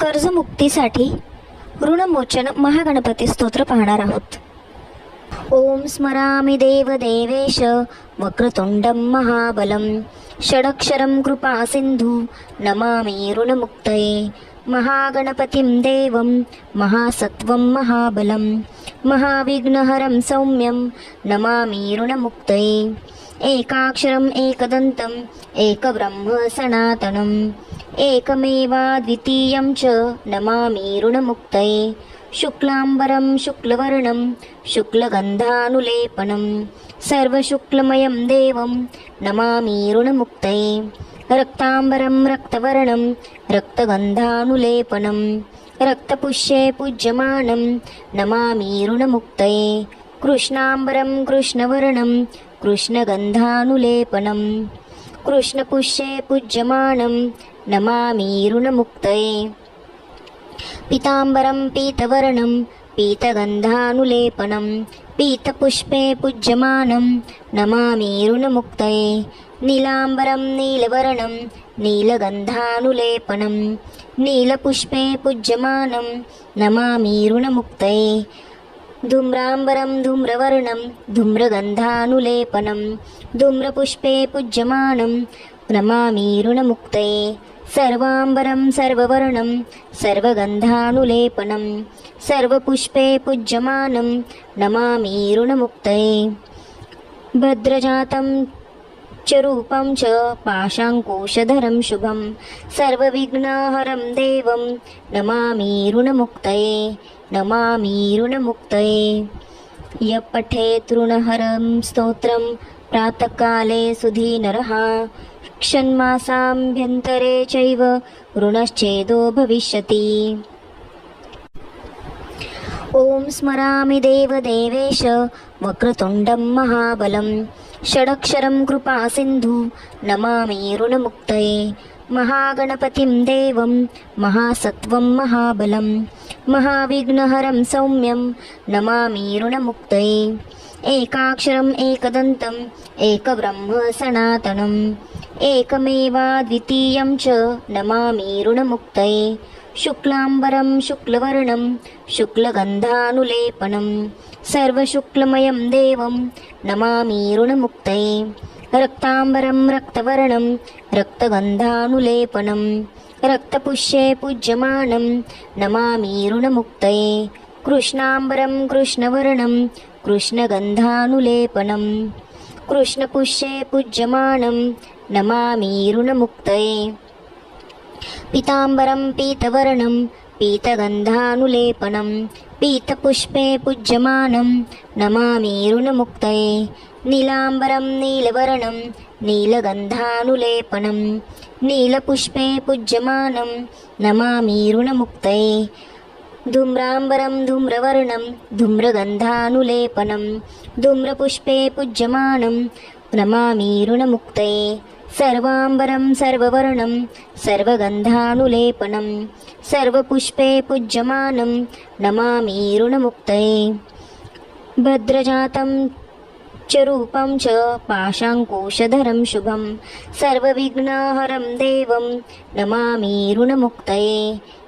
कर्जमुक्तीसाठी ऋणमोचन महागणपती स्तोत्र पाहणार आहोत. ओम स्मरामि देवदेवेश वक्रतुण्डं महाबलं षडक्षरं कृपासिन्धु नमामि ऋणमुक्तये महागणपतिं देवं महासत्वं महाबलं महाविघ्नहरं सौम्यं नमामि ऋणमुक्तये। एकाक्षरम् एकदन्तम् एकब्रह्म सनातनम्। एकमेवाद्वितीयं च नमामि ऋणमुक्तये। शुक्लाम्बरं शुक्लवर्णं शुक्लगन्धानुलेपनं सर्वशुक्लमयं देवं नमामि ऋणमुक्तये। रक्ताम्बरं रक्तवर्णं रक्तगन्धानुलेपनं रक्तपुष्ये पूज्यमानं नमामि ऋणमुक्तये। कृष्णाम्बरं कृष्णवर्णं कृष्णगन्धानुलेपनं कृष्णपुष्ये पूज्यमानं नमामि ऋणमुक्तये पीताम्बरं पीतवर्णं पीतगन्धानुलेपनं पीतपुष्पे पूज्यमानं नमामि ऋणमुक्तये नीलाम्बरं नीलवर्णं नीलगन्धानुलेपनं नीलपुष्पे पूज्यमानं नमामि ऋणमुक्तये धूम्राम्बरं धूम्रवर्णं धूम्रगन्धानुलेपनं धूम्रपुष्पे पूज्यमानं नमामि ऋणमुक्तये सर्वाम्बरं सर्ववर्णं सर्वगन्धानुलेपनं सर्वपुष्पे पूज्यमानं नमामि ऋणमुक्तये भद्रजातं च रूपं च पाशाङ्कुशधरं शुभं सर्वविघ्नहरं देवं नमामि ऋणमुक्तये नमामि ऋणमुक्तये यः पठेत् ऋणहरं स्तोत्रं प्रातःकाले सुधीनरः षण्मासाभ्यन्तरे चैव ऋणश्चेदो भविष्यति। ॐ स्मरामि देवदेवेश वक्रतुण्डं महाबलं षडक्षरं कृपासिन्धु नमामि ऋणमुक्तये। महागणपतिं देवं महासत्वं महाबलं महाविघ्नहरं सौम्यं नमामि ऋणमुक्तये एकाक्षरम् एकदन्तम् एकब्रह्म सनातनम्। एकमेवाद्वितीयं च नमामि ऋणमुक्तये। शुक्लाम्बरं शुक्लवर्णं शुक्लगन्धानुलेपनं सर्वशुक्लमयं देवं नमामि ऋणमुक्तये। रक्ताम्बरं रक्तवर्णं रक्तगन्धानुलेपनं रक्तपुष्ये पूज्यमानं नमामि ऋणमुक्तये। कृष्णाम्बरं कृष्णवर्णं कृष्णगन्धानुलेपनं कृष्णपुष्ये पूज्यमानं नमामि ऋणमुक्तये। पीताम्बरं पीतवर्णं पीतगन्धानुलेपनं पीतपुष्पे पूज्यमानं नमामि ऋणमुक्तये। नीलाम्बरं नीलवर्णं नीलगन्धानुलेपनं नीलपुष्पे पूज्यमानं नमामि ऋणमुक्तये धूम्राम्बरं धूम्रवर्णं धूम्रगन्धानुलेपनं धूम्रपुष्पे पूज्यमानं नमामि ऋणमुक्तये सर्वाम्बरं सर्ववर्णं सर्वगन्धानुलेपनं सर्वपुष्पे पूज्यमानं नमामि ऋणमुक्तये भद्रजातं च रूपं च पाशाङ्कुशधरं शुभं सर्वविघ्नहरं देवं नमामि ऋणमुक्तये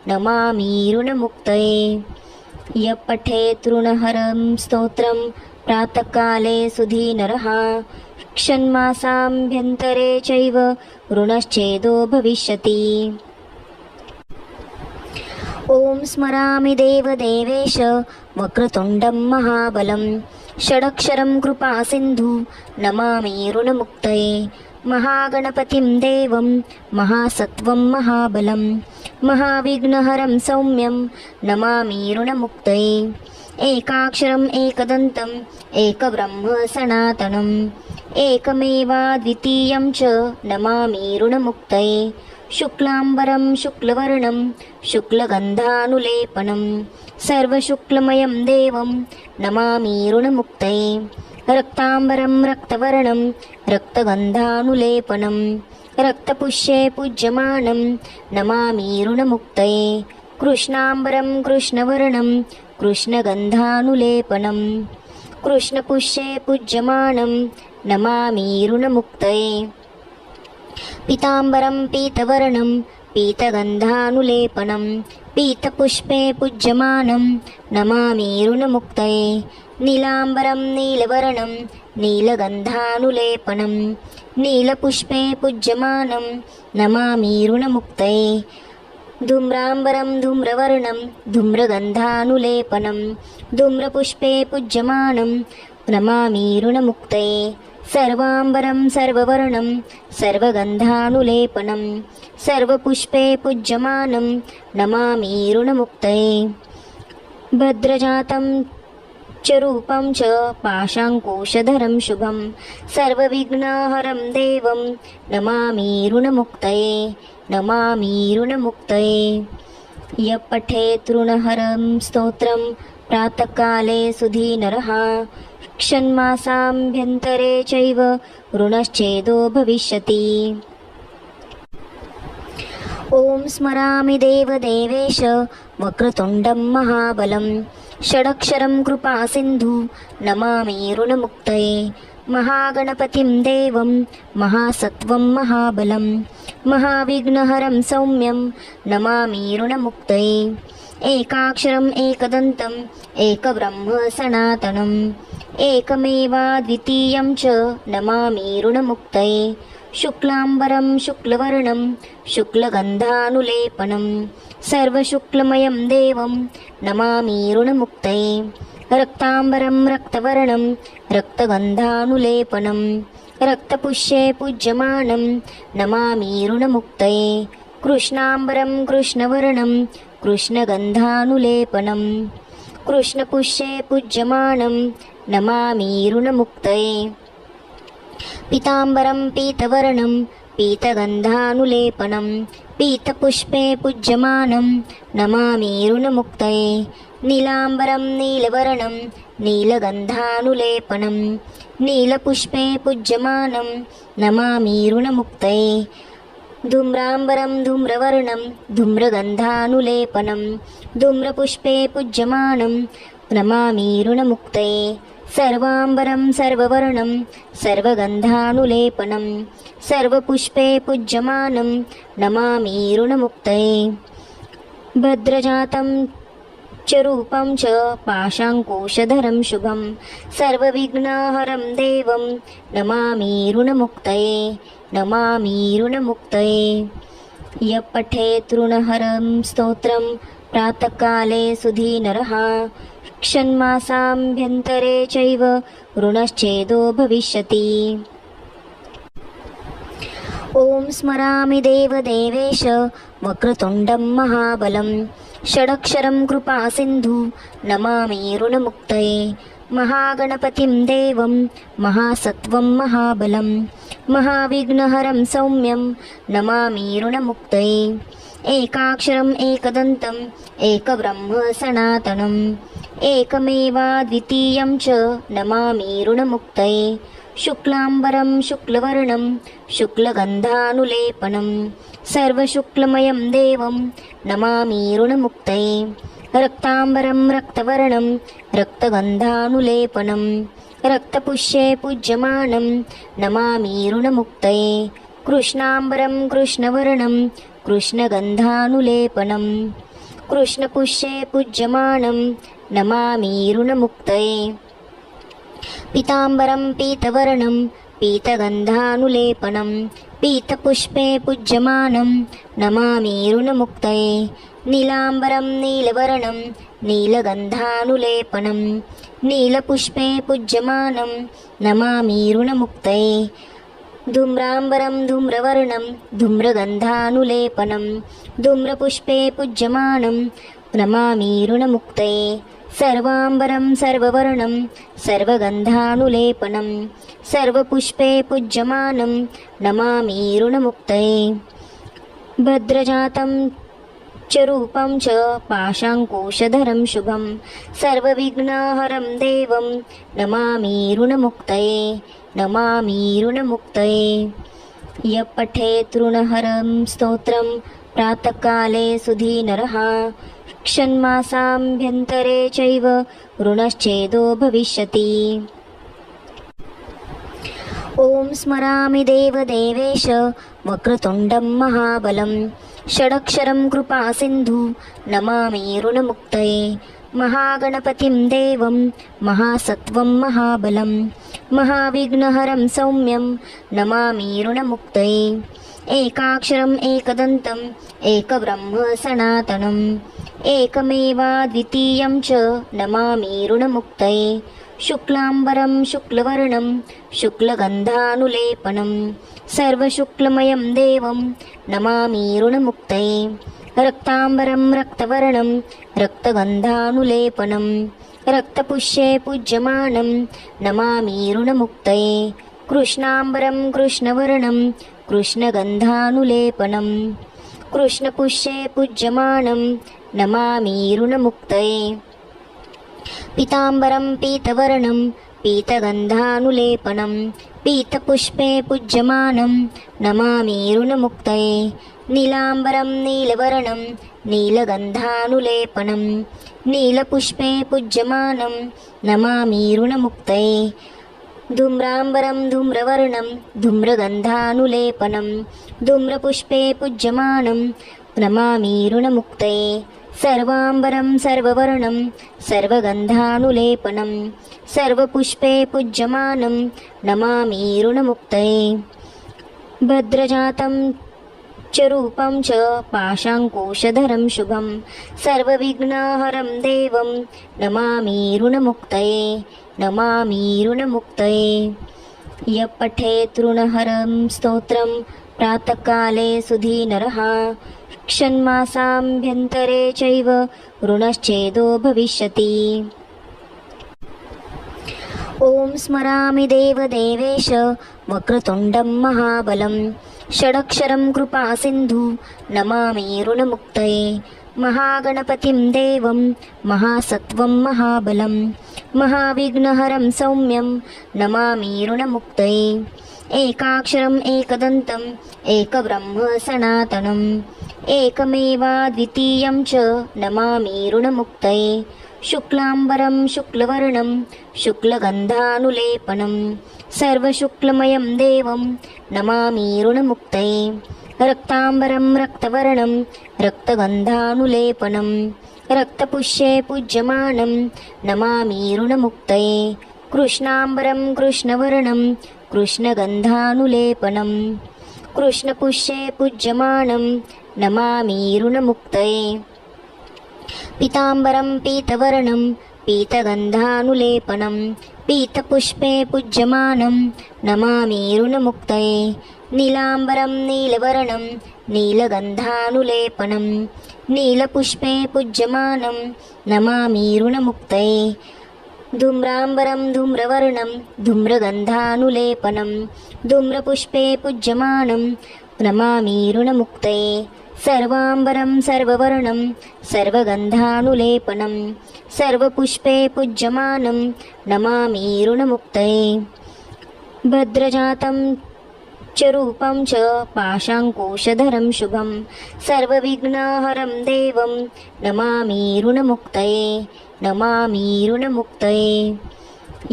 नमामि ऋणमुक्तये। यः पठेत् ऋणहरं स्तोत्रं प्रातःकाले सुधीनरः। षण्मासाभ्यन्तरे चैव ऋणश्चेदो भविष्यति। ॐ स्मरामि देवदेवेश वक्रतुण्डं महाबलं। षडक्षरं कृपासिन्धु नमामि ऋणमुक्तये महागणपतिं देवं महासत्वं महाबलं महाविघ्नहरं सौम्यं नमामि ऋणमुक्तये। एकाक्षरम् एकदन्तम् एकब्रह्म सनातनम् एकमेवाद्वितीयं च नमामि ऋणमुक्तये। शुक्लाम्बरं शुक्लवर्णं शुक्लगन्धानुलेपनं। सर्वशुक्लमयं देवं नमामि ऋणमुक्तये रक्ताम्बरं रक्तवर्णं रक्तगन्धानुलेपनं रक्तपुष्ये पूज्यमानं नमामि ऋणमुक्तये कृष्णाम्बरं कृष्णवर्णं कृष्णगन्धानुलेपनं कृष्णपुष्ये पूज्यमानं नमामि ऋणमुक्तये। पीताम्बरं पीतवर्णं पीतगन्धानुलेपनं पीतपुष्पे पूज्यमानं नमामीरुणमुक्तये नीलाम्बरं नीलवर्णं नीलगन्धानुलेपनं नीलपुष्पे पूज्यमानं नमामीरुणमुक्तये धूम्राम्बरं धूम्रवर्णं धूम्रगन्धानुलेपनं धूम्रपुष्पे पूज्यमानं नमामीरुणमुक्तये सर्वाम्बरं सर्ववर्णं सर्वगन्धानुलेपनं सर्वपुष्पे पूज्यमानं नमामीरुणमुक्तये भद्रजातं च रूपं च पाशाङ्कुशधरं शुभं सर्वविघ्नहरं देवं नमामीरुणमुक्तये नमामीरुणमुक्तये यः पठेत् ऋणहरं स्तोत्रं प्रातःकाले सुधीनरः षण्मासाभ्यन्तरे चैव ऋणश्चेदो भविष्यति। ॐ स्मरामि देवदेवेश वक्रतुण्डं महाबलं षडक्षरं कृपासिन्धु नमामि ऋणमुक्तये। महागणपतिं देवं महासत्वं महाबलं महाविघ्नहरं सौम्यं नमामि ऋणमुक्तये। एकाक्षरम् एकदन्तम् एकब्रह्म सनातनम्। एकमेवाद्वितीयं च नमामि ऋणमुक्तये। शुक्लाम्बरं शुक्लवर्णं शुक्लगन्धानुलेपनं सर्वशुक्लमयं देवं नमामि ऋणमुक्तये। रक्ताम्बरं रक्तवर्णं रक्तगन्धानुलेपनं रक्तपुष्ये पूज्यमानं नमामि ऋणमुक्तये। कृष्णाम्बरं कृष्णवर्णं कृष्णगन्धानुलेपनं कृष्णपुष्ये पूज्यमानं नमामि ऋणमुक्तये। पीताम्बरं पीतवर्णं पीतगन्धानुलेपनं पीतपुष्पे पूज्यमानं नमामि नीलाम्बरं नीलवर्णं नीलगन्धानुलेपनं नीलपुष्पे पूज्यमानं नमामि धूम्राम्बरं धूम्रवर्णं धूम्रगन्धानुलेपनं धूम्रपुष्पे पूज्यमानं नमामि सर्वाम्बरं सर्ववर्णं सर्वगन्धानुलेपनं सर्वपुष्पे पूज्यमानं नमामि ऋणमुक्तये भद्रजातं च रूपं च पाशाङ्कुशधरं शुभं। सर्वविघ्नहरं देवं नमामि ऋणमुक्तये नमामि ऋणमुक्तये यः पठेत् ऋणहरं स्तोत्रं प्रातःकाले सुधीनरः। षण्मासाभ्यन्तरे चैव ऋणश्चेदो भविष्यति ॐ स्मरामि देवदेवेश वक्रतुण्डं महाबलं षडक्षरं कृपासिन्धु नमामि ऋणमुक्तये महागणपतिं देवं महासत्वं महाबलं महाविघ्नहरं सौम्यं नमामि ऋणमुक्तये। एकाक्षरम् एकदन्तम् एकब्रह्म सनातनम् एकमेवाद्वितीयं च नमामि ऋणमुक्तये शुक्लाम्बरं शुक्लवर्णं शुक्लगन्धानुलेपनं सर्वशुक्लमयं देवं नमामि ऋणमुक्तये। रक्ताम्बरं रक्तवर्णं रक्तगन्धानुलेपनं रक्तपुष्ये पूज्यमानं नमामि ऋणमुक्तये। कृष्णाम्बरं कृष्णवर्णं कृष्णगन्धानुलेपनं कृष्णपुष्ये पूज्यमानं नमामि ऋणमुक्तये पीताम्बरं पीतवर्णं पीतगन्धानुलेपनं पीतपुष्पे पूज्यमानं नमामि ऋणमुक्तये। नीलाम्बरं नीलवर्णं नीलगन्धानुलेपनं नीलपुष्पे पूज्यमानं नमामि ऋणमुक्तये। धूम्राम्बरं धूम्रवर्णं धूम्रगन्धानुलेपनं धूम्रपुष्पे पूज्यमानं नमामि ऋणमुक्तये सर्वाम्बरं सर्ववर्णं सर्वगन्धानुलेपनं सर्वपुष्पे पूज्यमानं नमामि ऋणमुक्तये। भद्रजातं च रूपं च पाशाङ्कुशधरं शुभं सर्वविघ्नहरं देवं नमामि ऋणमुक्तये नमामि ऋणमुक्तये। यः पठेत् ऋणहरं स्तोत्रं प्रातःकाले सुधीनरः षण्मासाभ्यन्तरे चैव ऋणश्चेदो भविष्यति। ॐ स्मरामि देवदेवेश वक्रतुण्डं महाबलं षडक्षरं कृपासिन्धु नमामि ऋणमुक्तये। महागणपतिं देवं महासत्त्वं महाबलं महाविघ्नहरं सौम्यं नमामि ऋणमुक्तये। एकाक्षरम् एकदन्तम् एकब्रह्म सनातनम् एकमेवाद्वितीयं च नमामि ऋणमुक्तये। शुक्लाम्बरं शुक्लवर्णं शुक्लगन्धानुलेपनं सर्वशुक्लमयं देवं नमामि ऋणमुक्तये। रक्ताम्बरं रक्तवर्णं रक्तगन्धानुलेपनं रक्तपुष्ये पूज्यमानं नमामि ऋणमुक्तये। कृष्णाम्बरं कृष्णवर्णं कृष्णगन्धानुलेपनं कृष्णपुष्ये पूज्यमानं नमामि ऋणमुक्तये। पीताम्बरं पीतवर्णं पीतगन्धानुलेपनं पीतपुष्पे पूज्यमानं नमामि ऋणमुक्तये। नीलाम्बरं नीलवर्णं नीलगन्धानुलेपनं नीलपुष्पे पूज्यमानं नमामि ऋणमुक्तये। धूम्राम्बरं धूम्रवर्णं धूम्रगन्धानुलेपनं धूम्रपुष्पे पूज्यमानं नमामि ऋणमुक्तये सर्वाम्बरं सर्ववर्णं सर्वगन्धानुलेपनं सर्वपुष्पे पूज्यमानं नमामि ऋणमुक्तये। भद्रजातं च रूपं च पाशाङ्कुशधरं शुभं सर्वविघ्नहरं देवं नमामि ऋणमुक्तये नमामि ऋणमुक्तये। यः पठेत् ऋणहरं स्तोत्रं प्रातःकाले सुधीनरः षण्मासाभ्यन्तरे चैव ऋणश्चेदो भविष्यति। ॐ स्मरामि देवदेवेश वक्रतुण्डं महाबलं षडक्षरं कृपासिन्धु नमामि ऋणमुक्तये। महागणपतिं देवं महासत्त्वं महाबलं महाविघ्नहरं सौम्यं नमामि ऋणमुक्तये। एकाक्षरम् एकदन्तम् एकब्रह्म सनातनम् एकमेवाद्वितीयं च नमामि ऋणमुक्तये। शुक्लाम्बरं शुक्लवर्णं शुक्लगन्धानुलेपनं सर्वशुक्लमयं देवं नमामि ऋणमुक्तये। रक्ताम्बरं रक्तवर्णं रक्तगन्धानुलेपनं रक्तपुष्ये पूज्यमानं नमामि ऋणमुक्तये। कृष्णाम्बरं कृष्णवर्णं कृष्णगन्धानुलेपनं कृष्णपुष्ये पूज्यमानं नमामि ऋणमुक्तये। पीताम्बरं पीतवर्णं पीतगन्धानुलेपनं पीतपुष्पे पूज्यमानं नमामि ऋणमुक्तये। नीलाम्बरं नीलवर्णं नीलगन्धानुलेपनं नीलपुष्पे पूज्यमानं नमामि ऋणमुक्तये। धूम्राम्बरं धूम्रवर्णं धूम्रगन्धानुलेपनं धूम्रपुष्पे पूज्यमानं नमामि ऋणमुक्तये सर्वाम्बरं सर्ववर्णं सर्वगन्धानुलेपनं सर्वपुष्पे पूज्यमानं नमामि ऋणमुक्तये। भद्रजातं च रूपं च पाशाङ्कुशधरं शुभं सर्वविघ्नहरं देवं नमामि ऋणमुक्तये नमामि ऋणमुक्तये।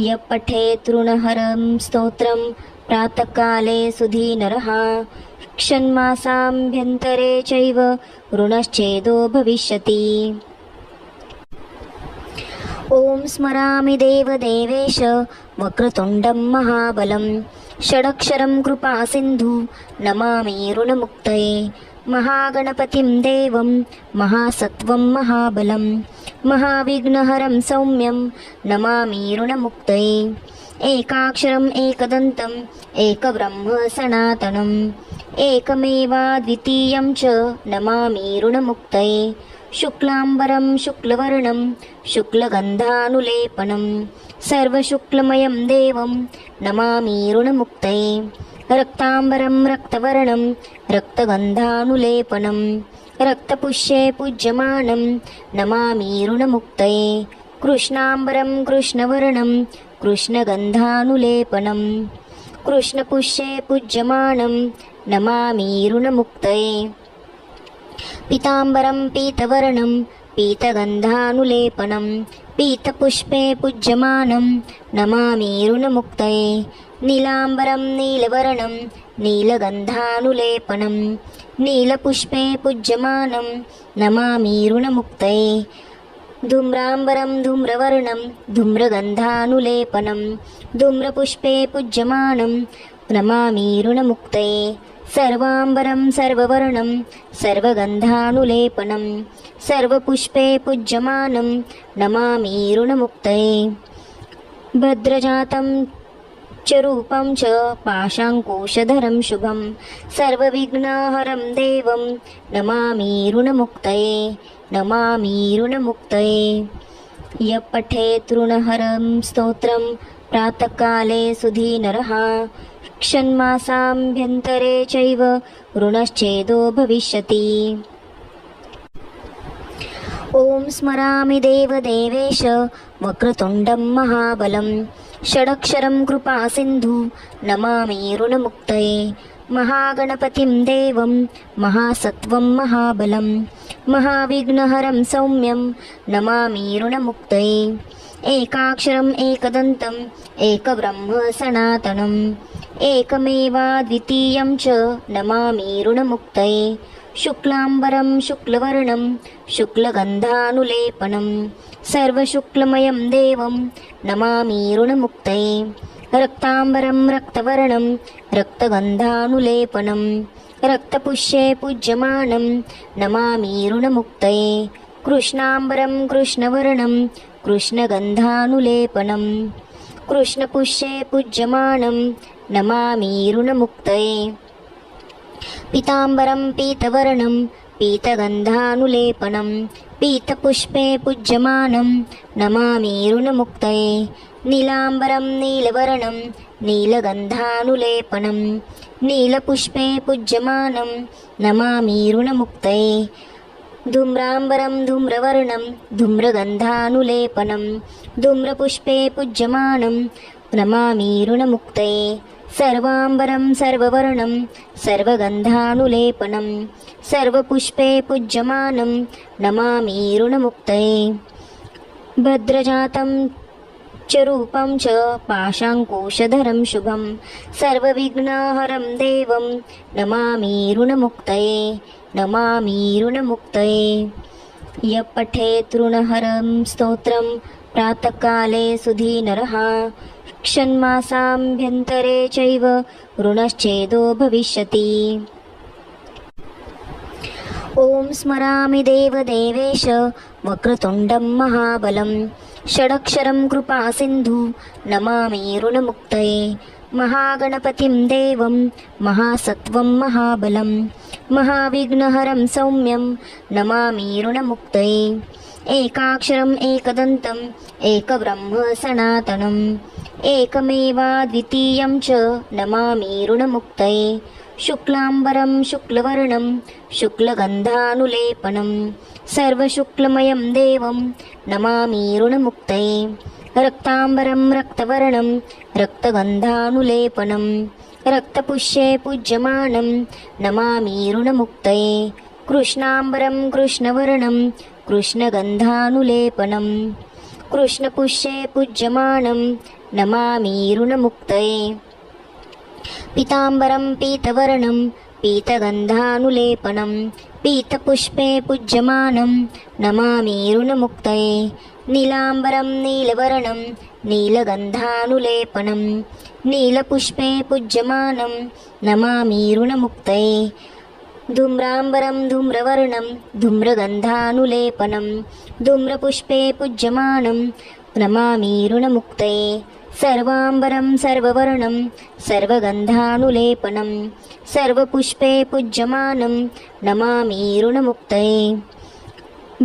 यः पठेत् ऋणहरं स्तोत्रं प्रातःकाले सुधीनरः षण्मासाभ्यन्तरे चैव ऋणश्चेदो भविष्यति। ॐ स्मरामि देवदेवेश वक्रतुण्डं महाबलं। षडक्षरं कृपासिन्धु नमामि ऋणमुक्तये। महागणपतिं देवं महासत्त्वं महाबलं। महाविघ्नहरं सौम्यं नमामि ऋणमुक्तये एकाक्षरम् एकदन्तम् एकब्रह्म सनातनम्। एकमेवाद्वितीयं च नमामि ऋणमुक्तये। शुक्लाम्बरं शुक्लवर्णं शुक्लगन्धानुलेपनं सर्वशुक्लमयं देवं नमामि ऋणमुक्तये। रक्ताम्बरं रक्तवर्णं रक्तगन्धानुलेपनं रक्तपुष्ये पूज्यमानं नमामि ऋणमुक्तये। कृष्णाम्बरं कृष्णवर्णं कृष्णगन्धानुलेपनं कृष्णपुष्ये पूज्यमानं नमामि ऋणमुक्तये। पीताम्बरं पीतवर्णं पीतगन्धानुलेपनं पीतपुष्पे पूज्यमानं नमामि ऋणमुक्तये। नीलाम्बरं नीलवर्णं नीलगन्धानुलेपनं नीलपुष्पे पूज्यमानं नमामि ऋणमुक्तये धूम्राम्बरं धूम्रवर्णं धूम्रगन्धानुलेपनं धूम्रपुष्पे पूज्यमानं नमामि ऋणमुक्तये सर्वाम्बरं सर्ववर्णं सर्वगन्धानुलेपनं सर्वपुष्पे पूज्यमानं नमामि ऋणमुक्तये। भद्रजातं च रूपं च पाशाङ्कुशधरं शुभं सर्वविघ्नहरं देवं नमामि ऋणमुक्तये नमामि ऋणमुक्तये। यः पठेत् ऋणहरं स्तोत्रं प्रातःकाले सुधीनरः षण्मासाभ्यन्तरे चैव ऋणश्चेदो भविष्यति। ॐ स्मरामि देवदेवेश वक्रतुण्डं महाबलं। षडक्षरं कृपासिन्धु नमामि ऋणमुक्तये महागणपतिं देवं महासत्त्वं महाबलं महाविघ्नहरं सौम्यं नमामि ऋणमुक्तये। एकाक्षरम् एकदन्तम् एकब्रह्म सनातनम्। एकमेवाद्वितीयं च नमामि ऋणमुक्तये। शुक्लाम्बरं शुक्लवर्णं शुक्लगन्धानुलेपनं सर्वशुक्लमयं देवं नमामि ऋणमुक्तये। रक्ताम्बरं रक्तवर्णं रक्तगन्धानुलेपनं रक्तपुष्ये पूज्यमानं नमामि ऋणमुक्तये। कृष्णाम्बरं कृष्णवर्णं कृष्णगन्धानुलेपनं कृष्णपुष्ये पूज्यमानं नमामि ऋणमुक्तये। पीताम्बरं पीतवर्णं पीतगन्धानुलेपनं पीतपुष्पे पूज्यमानं नमामि नीलाम्बरं नीलवर्णं नीलगन्धानुलेपनं नीलपुष्पे पूज्यमानं नमामि धूम्राम्बरं धूम्रवर्णं धूम्रगन्धानुलेपनं धूम्रपुष्पे पूज्यमानं नमामि सर्वाम्बरं सर्ववर्णं सर्वगन्धानुलेपनं सर्वपुष्पे पूज्यमानं नमामि ऋणमुक्तये। भद्रजातं च रूपं च पाशाङ्कुशधरं शुभं सर्वविघ्नहरं देवं नमामि ऋणमुक्तये नमामि ऋणमुक्तये। यः पठेत् ऋणहरं स्तोत्रं प्रातःकाले सुधीनरः षण्मासाभ्यन्तरे चैव ऋणश्चेदो भविष्यति। ॐ स्मरामि देवदेवेश वक्रतुण्डं महाबलं षडक्षरं कृपासिन्धु नमामि ऋणमुक्तये। महागणपतिं देवं महासत्त्वं महाबलं महाविघ्नहरं सौम्यं नमामि ऋणमुक्तये। एकाक्षरम् एकदन्तम् एकब्रह्म सनातनम् एकमेवाद्वितीयं च नमामि ऋणमुक्तये। शुक्लाम्बरं शुक्लवर्णं शुक्लगन्धानुलेपनं सर्वशुक्लमयं देवं नमामि ऋणमुक्तये। रक्ताम्बरं रक्तवर्णं रक्तगन्धानुलेपनं रक्तपुष्ये पूज्यमानं नमामि ऋणमुक्तये। कृष्णाम्बरं कृष्णवर्णं कृष्णगन्धानुलेपनं कृष्णपुष्ये पूज्यमानं नमामि ऋणमुक्तये पीताम्बरं पीतवर्णं पीतगन्धानुलेपनं पीतपुष्पे पूज्यमानं नमामि ऋणमुक्तये नीलाम्बरं नीलवर्णं नीलगन्धानुलेपनं नीलपुष्पे पूज्यमानं नमामि ऋणमुक्तये धूम्राम्बरं धूम्रवर्णं धूम्रगन्धानुलेपनं धूम्रपुष्पे पूज्यमानं नमामि ऋणमुक्तये सर्वाम्बरं सर्ववर्णं सर्वगन्धानुलेपनं सर्वपुष्पे पूज्यमानं नमामि ऋणमुक्तये।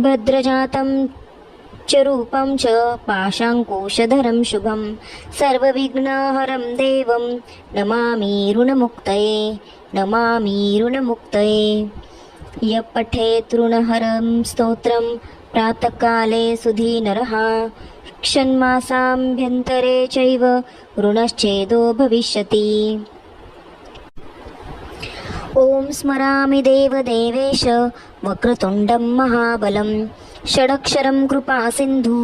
भद्रजातं च रूपं च पाशाङ्कुशधरं शुभं सर्वविघ्नहरं देवं नमामि ऋणमुक्तये नमामि ऋणमुक्तये। यः पठेत् ऋणहरं स्तोत्रं प्रातःकाले सुधीनरः षण्मासाभ्यन्तरे चैव ऋणश्चेदो भविष्यति। ॐ स्मरामि देवदेवेश वक्रतुण्डं महाबलं षडक्षरं कृपासिन्धु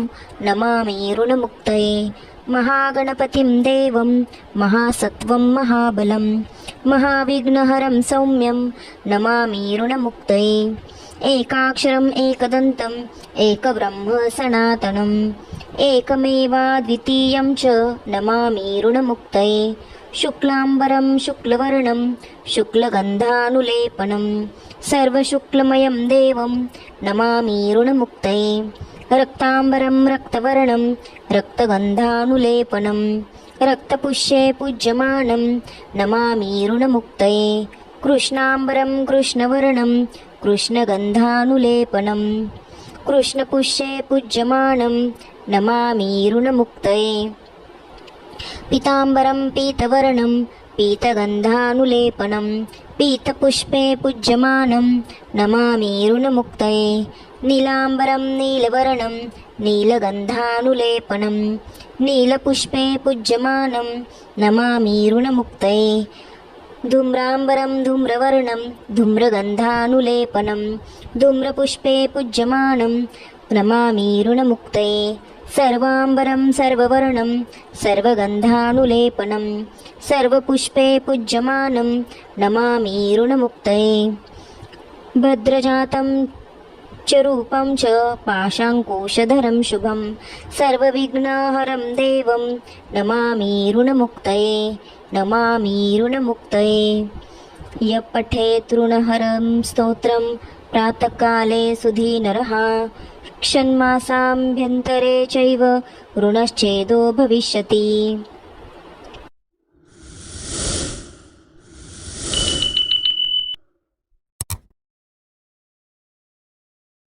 नमामि ऋणमुक्तये। महागणपतिं देवं महासत्वं महाबलं महाविघ्नहरं सौम्यं नमामि ऋणमुक्तये एकाक्षरम् एकदन्तम् एकब्रह्म सनातनम् एकमेवाद्वितीयं च नमामि ऋणमुक्तये। शुक्लाम्बरं शुक्लवर्णं शुक्लगन्धानुलेपनं सर्वशुक्लमयं देवं नमामि ऋणमुक्तये। रक्ताम्बरं रक्तवर्णं रक्तगन्धानुलेपनं रक्तपुष्ये पूज्यमानं नमामि ऋणमुक्तये। कृष्णाम्बरं कृष्णवर्णं कृष्णगन्धानुलेपनं कृष्णपुष्ये पूज्यमानं नमामि ऋणमुक्तये। पीताम्बरं पीतवर्णं पीतगन्धानुलेपनं पीतपुष्पे पूज्यमानं नमामि ऋणमुक्तये। नीलाम्बरं नीलवर्णं नीलगन्धानुलेपनं नीलपुष्पे पूज्यमानं नमामि ऋणमुक्तये धूम्राम्बरं धूम्रवर्णं धूम्रगन्धानुलेपनं धूम्रपुष्पे पूज्यमानं नमामि ऋणमुक्तये सर्वाम्बरं सर्ववर्णं सर्वगन्धानुलेपनं सर्वपुष्पे पूज्यमानं नमामि ऋणमुक्तये भद्रजातं च रूपं च पाशाङ्कुशधरं शुभं सर्वविघ्नहरं देवं नमामि ऋणमुक्तये नमामि ऋणमुक्तये यः पठेत् ऋणहरं स्तोत्रं प्रातःकाले सुधीनरः षण्मासाभ्यन्तरे चैव ऋणश्चेदो भविष्यति